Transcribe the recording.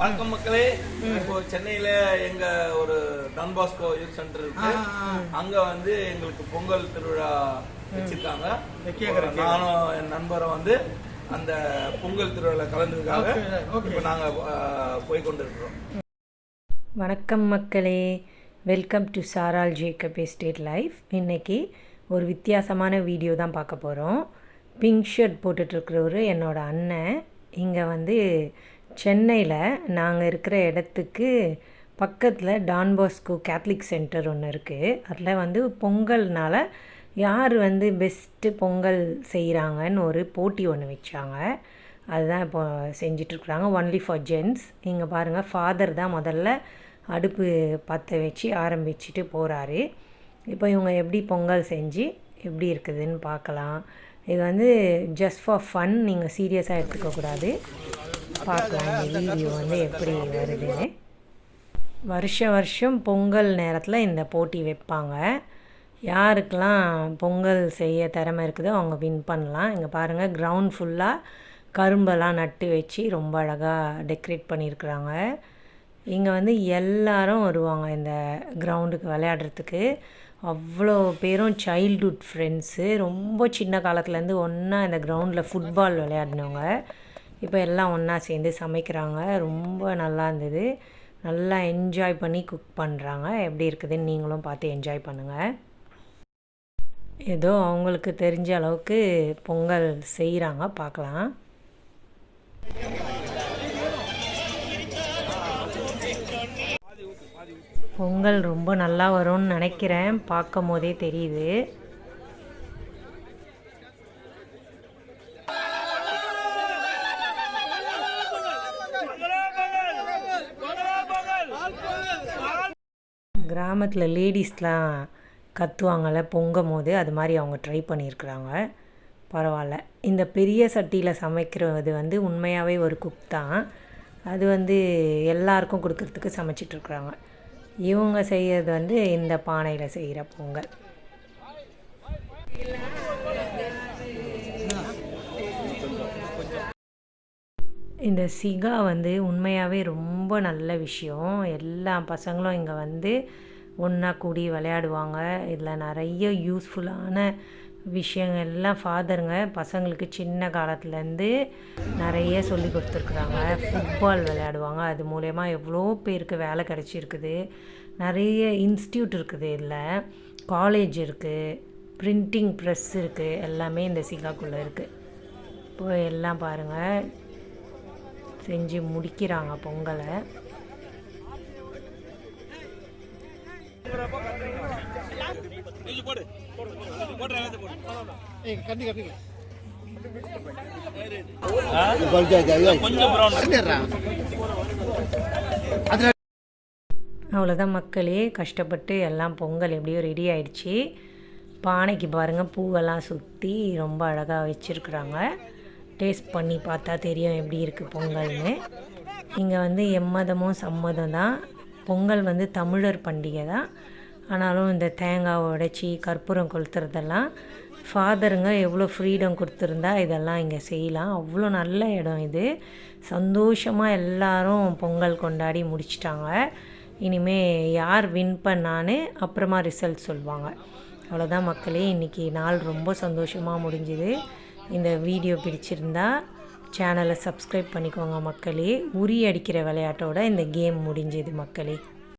வணக்கம் மக்களே. இப்போ சென்னையில எங்க ஒரு டான் பாஸ்கோ யூத் சென்டர் இருக்கு. அங்க வந்து எங்களுக்கு பொங்கல் திருவிழா வச்சிருக்காங்க. கேக்குறேன், நானும் என் நண்பரும் வந்து அந்த பொங்கல் திருவிழா okay. இப்போ நாங்க போய் கொண்டிருக்கிறோம். வணக்கம் மக்களே. Welcome to Saral Jacob estate life. இன்னைக்கு ஒரு வித்தியாசமான வீடியோ தான் பார்க்க போகிறோம் பிங்க் ஷர்ட் போட்டுட்ருக்கிறவர் என்னோட அண்ணன். இங்கே வந்து சென்னையில் நாங்கள் இருக்கிற இடத்துக்கு பக்கத்தில் டான் பாஸ்கோ கேத்லிக் சென்டர் ஒன்று இருக்குது அதில் வந்து பொங்கல்னால யார் வந்து பெஸ்ட்டு பொங்கல் செய்கிறாங்கன்னு ஒரு போட்டி ஒன்று வச்சாங்க. அதுதான் இப்போ செஞ்சிட்ருக்குறாங்க ஒன்லி ஃபார் ஜென்ஸ் இங்கே பாருங்கள் ஃபாதர் தான் முதல்ல அடுப்பு பற்ற வச்சு ஆரம்பிச்சுட்டு போகிறாரு இப்போ இவங்க எப்படி பொங்கல் செஞ்சு எப்படி இருக்குதுன்னு பார்க்கலாம். இது வந்து ஜஸ்ட் ஃபார் ஃபன் நீங்கள் சீரியஸாக எடுத்துக்கக்கூடாது. பார்க்கலாம். இந்த வீடியோ வந்து எப்படி வருதுன்னு. வருஷ வருஷம் பொங்கல் நேரத்தில் இந்த போட்டி வைப்பாங்க. யாருக்கெல்லாம் பொங்கல் செய்ய திறமை இருக்குதோ அவங்க வின் பண்ணலாம். இங்கே பாருங்கள் கிரவுண்ட் ஃபுல்லாக கரும்பெல்லாம் நட்டு வச்சு ரொம்ப அழகாக டெக்கரேட் பண்ணியிருக்கிறாங்க. இங்கே வந்து எல்லாரும் வருவாங்க இந்த கிரவுண்டுக்கு விளையாடுறதுக்கு. அவ்வளோ பேரும் சைல்ட்ஹுட் ஃப்ரெண்ட்ஸு ரொம்ப சின்ன காலத்துலேருந்து ஒன்றா இந்த கிரவுண்டில் ஃபுட்பால் விளையாடினவங்க. இப்போ எல்லாம் ஒன்றா சேர்ந்து சமைக்கிறாங்க. ரொம்ப நல்லா இருந்தது. நல்லா என்ஜாய் பண்ணி குக் பண்ணுறாங்க எப்படி இருக்குதுன்னு நீங்களும் பார்த்து என்ஜாய் பண்ணுங்கள் ஏதோ அவங்களுக்கு தெரிஞ்ச அளவுக்கு பொங்கல் செய்கிறாங்க பார்க்கலாம். பொங்கல் ரொம்ப நல்லா வரும்னு நினைக்கிறேன். பார்க்கும் போதே தெரியுது. கிராமத்தில் லேடிஸ்லாம் கத்துவாங்கள்ல பொங்கும் போது அது மாதிரி அவங்க ட்ரை பண்ணியிருக்கிறாங்க. பரவாயில்ல இந்த பெரிய சட்டியில் சமைக்கிறது வந்து உண்மையாகவே ஒரு குக் தான். அது வந்து எல்லாருக்கும் கொடுக்கறதுக்கு சமைச்சிட்ருக்குறாங்க இவங்க செய்கிறது வந்து இந்த பானையில் செய்கிற பொங்கல். இந்த சிகா வந்து உண்மையாகவே ரொம்ப நல்ல விஷயம். எல்லா பசங்களும் இங்கே வந்து ஒன்றா கூடி விளையாடுவாங்க. இதில் நிறைய யூஸ்ஃபுல்லான விஷயங்கள் எல்லாம் ஃபாதருங்க பசங்களுக்கு சின்ன காலத்துலேருந்து நிறைய சொல்லி கொடுத்துருக்குறாங்க. ஃபுட்பால் விளையாடுவாங்க. அது மூலயமா எவ்வளோ பேருக்கு வேலை கிடச்சிருக்குது. நிறைய இன்ஸ்டியூட் இருக்குது இதில். காலேஜ் இருக்குது பிரிண்டிங் ப்ரெஸ் இருக்குது எல்லாமே இந்த சிகாக்குள்ளே இருக்குது இப்போ எல்லாம் பாருங்கள் செஞ்சு முடிக்கிறாங்க பொங்கலை. அவ்வளோதான் மக்களே கஷ்டப்பட்டு எல்லாம் பொங்கல் எப்படியோ ரெடி ஆயிடுச்சு. பானைக்கு பாருங்கள் பூவெல்லாம் சுற்றி ரொம்ப அழகாக வச்சுருக்குறாங்க. டேஸ்ட் பண்ணி பார்த்தா தெரியும் எப்படி இருக்குது பொங்கல்னு. இங்கே வந்து எம்மதமும் சம்மதம் தான். பொங்கல் வந்து தமிழர் பண்டிகை தான். ஆனாலும் இந்த தேங்காவை உடைச்சி கற்பூரம் கொளுத்துறதெல்லாம் ஃபாதருங்க எவ்வளோ ஃப்ரீடம் கொடுத்துருந்தா இதெல்லாம் இங்கே செய்யலாம். அவ்வளோ நல்ல இடம் இது. சந்தோஷமாக எல்லாரும் பொங்கல் கொண்டாடி முடிச்சிட்டாங்க. இனிமே யார் வின் பண்ணான்னு அப்புறமா ரிசல்ட் சொல்லுவாங்க அவ்வளோதான் மக்களே இன்றைக்கி நாள் ரொம்ப சந்தோஷமாக முடிஞ்சுது. இந்த வீடியோ பிடிச்சிருந்தா சேனலை சப்ஸ்கிரைப் பண்ணிக்கோங்க மக்களே. உரி அடிக்கிற விளையாட்டோட இந்த கேம் முடிஞ்சது மக்களே.